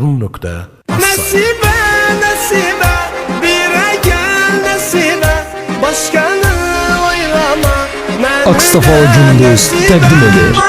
Harun nokta. Nasibe nasibe bire gel nasibe başkanı oylama. Aksafa Cumhurbaşkanı takdim eder.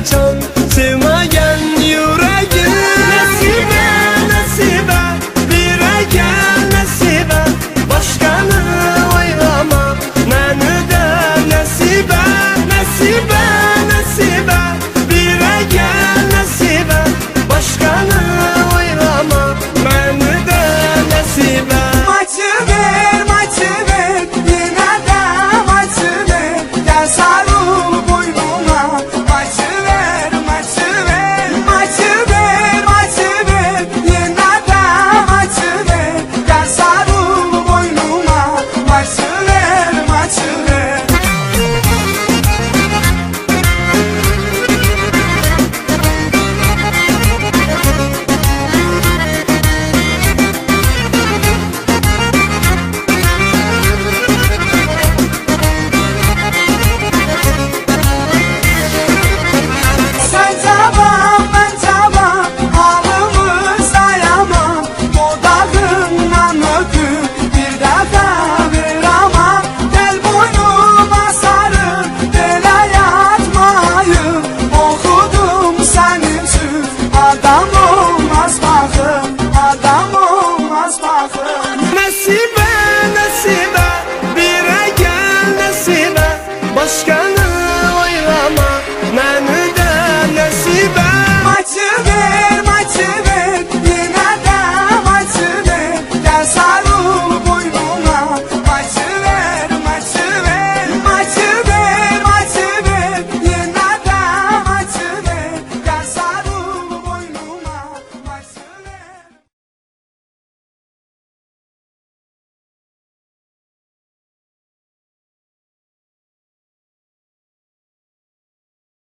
muchacho